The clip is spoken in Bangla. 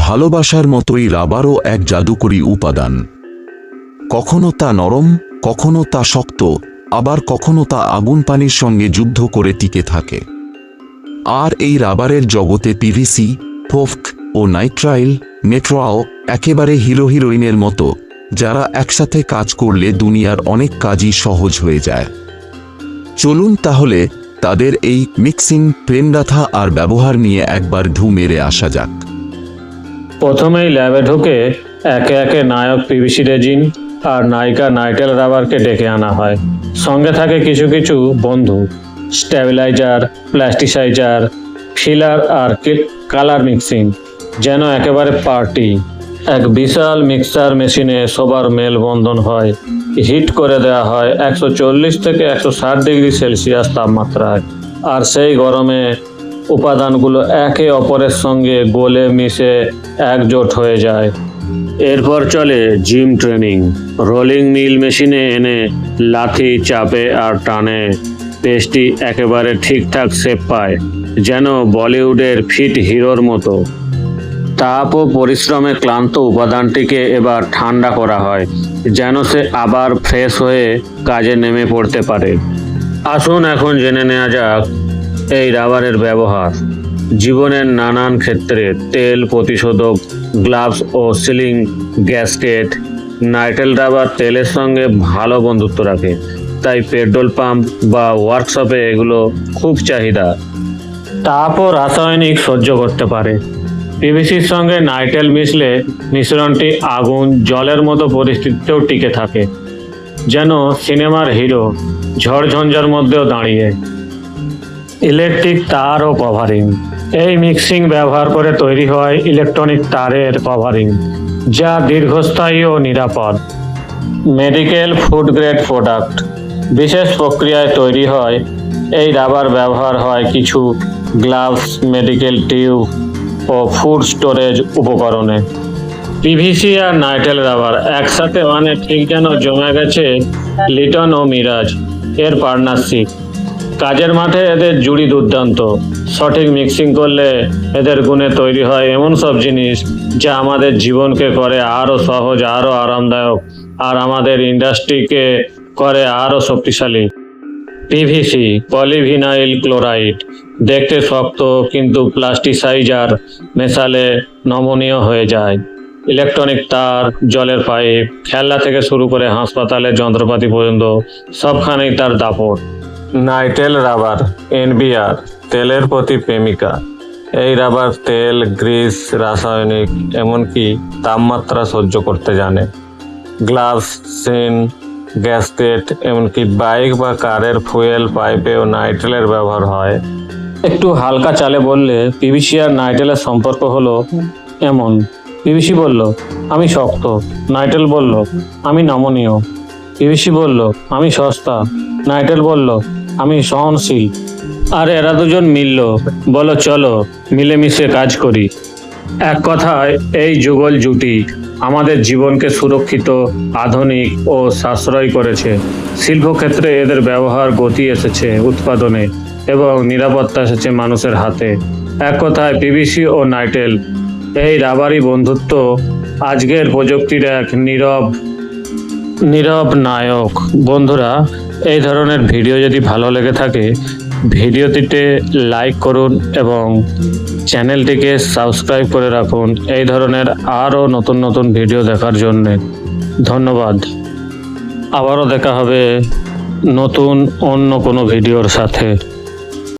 ভালোবাসার মতোই রাবারও এক জাদুকরী উপাদান। কখনো তা নরম, কখনো তা শক্ত, আবার কখনো তা আগুন পানির সঙ্গে যুদ্ধ করে টিকে থাকে। আর এই রাবারের জগতে পিভিসি পোফক ও নাইট্রাইল, নেট্রাও একেবারে হিরো হিরোইনের মতো, যারা একসাথে কাজ করলে দুনিয়ার অনেক কাজই সহজ হয়ে যায়। চলুন তাহলে তাদের এই মিক্সিং, প্রেমগাথা আর ব্যবহার নিয়ে একবার ধু মেরে আসা যাক। প্রথমেই ল্যাবে ঢুকে একে একে নায়ক পিভিসি রেজিন আর নায়িকা নাইটেল রাবারকে ডেকে আনা হয়। সঙ্গে থাকে কিছু কিছু বন্ধু, স্ট্যাবিলাইজার, প্লাস্টিসাইজার, ফিলার আর কালার মিক্সিং, যেন একেবারে পার্টি। এক বিশাল মিক্সার মেশিনে সবার মেলবন্ধন হয়। হিট করে দেওয়া হয় একশো চল্লিশ থেকে একশো ষাট ডিগ্রি সেলসিয়াস তাপমাত্রায়। আর সেই গরমে উপাদানগুলো একে অপরের সঙ্গে গলে মিশে একজোট হয়ে যায়। এরপর চলে জিম ট্রেনিং। রোলিং মিল মেশিনে এনে লাথি চাপে আর টানে। পেস্টটি একেবারে ঠিকঠাক শেপ পায়, যেন বলিউডের ফিট হিরোর মতো। তাপ ও পরিশ্রমে ক্লান্ত উপাদানটিকে এবার ঠান্ডা করা হয়, যেন সে আবার ফ্রেশ হয়ে কাজে নেমে পড়তে পারে। আসুন এখন জেনে নেওয়া যাক এই রাবারের ব্যবহার। জীবনের নানান ক্ষেত্রে তেল প্রতিশোধক, গ্লাভস ও সিলিং গ্যাসকেট নাইটেল রাবার তেলের সঙ্গে ভালো বন্ধুত্ব রাখে। তাই পেট্রোল পাম্প বা ওয়ার্কশপে এগুলো খুব চাহিদা। তাপ ও রাসায়নিক সহ্য করতে পারে। পিভিসির সঙ্গে নাইটেল মিশলে মিশ্রণটি আগুন, জলের মতো পরিস্থিতিতেও টিকে থাকে, যেন সিনেমার হিরো ঝড়ঝঞ্ঝার মধ্যেও দাঁড়িয়ে। ইলেকট্রিক তার ও কভারিং এই মিক্সিং ব্যবহার করে তৈরি হয় ইলেকট্রনিক তারের কভারিং যা দীর্ঘস্থায়ী ও নিরাপদ। মেডিকেল ফুড গ্রেড প্রোডাক্ট বিশেষ প্রক্রিয়ায় তৈরি হয়। এই রাবার ব্যবহার হয় কিছু গ্লাভস মেডিকেল টিউব ও ফুড স্টোরেজ উপকরণে। পিভিসি আর নাইটেল রাবার একসাথে মানে ঠিক যেন জমে গেছে লিটন ও মিরাজ, এর পার্টনারশিপ কাজের মাঠে এদের জুড়ি দুর্দান্ত। সঠিক মিক্সিং করলে এদের গুণে তৈরি হয় এমন সব জিনিস যা আমাদের জীবনকে করে আরও সহজ আরও আরামদায়ক আর আমাদের ইন্ডাস্ট্রিকে করে আরও শক্তিশালী। পিভিসি পলিভিনাইল ক্লোরাইড দেখতে শক্ত কিন্তু প্লাস্টিসাইজার মেশালে নমনীয় হয়ে যায়। ইলেকট্রনিক তার, জলের পাইপ খেলনা থেকে শুরু করে হাসপাতালের যন্ত্রপাতি পর্যন্ত সবখানেই তার দাপট। নাইটেল রাবার, এনবিআর, তেলের প্রতি প্রেমিকা। এই রাবার তেল, গ্রিস, রাসায়নিক, এমনকি তাপমাত্রা সহ্য করতে জানে। গ্লাভস, সিন, গ্যাসকেট, এমনকি বাইক বা কারের ফুয়েল পাইপেও নাইট্রেলের ব্যবহার হয়। একটু হালকা চালে বললে পিভিসি আর নাইটেলের সম্পর্ক হলো এমন। পিভিসি বলল, আমি শক্ত। নাইটেল বলল, আমি নমনীয়। পিভিসি বলল, আমি সস্তা। নাইটেল বলল আমি সহনশীল। আর এরা দুজন মিলল। বলো, চলো, মিলেমিশে কাজ করি। এক কথায়, এই যুগল জুটি আমাদের জীবনকে সুরক্ষিত, আধুনিক ও সাশ্রয় করেছে। শিল্পক্ষেত্রে এদের ব্যবহার গতি এসেছে উৎপাদনে এবং নিরাপত্তা এসেছে মানুষের হাতে। এক কথায়, পিভিসি ও নাইটেল, এই রাবারি বন্ধুত্ব আজকের প্রযুক্তির এক নীরব নীরব নায়ক। বন্ধুরা এই ধরনের ভিডিও যদি ভালো লেগে থাকে, ভিডিওটিতে লাইক করুন এবং চ্যানেলটিকে সাবস্ক্রাইব করে রাখুন। এই ধরনের আরও নতুন নতুন ভিডিও দেখার জন্যে ধন্যবাদ। আবারও দেখা হবে নতুন অন্য কোনো ভিডিওর সাথে।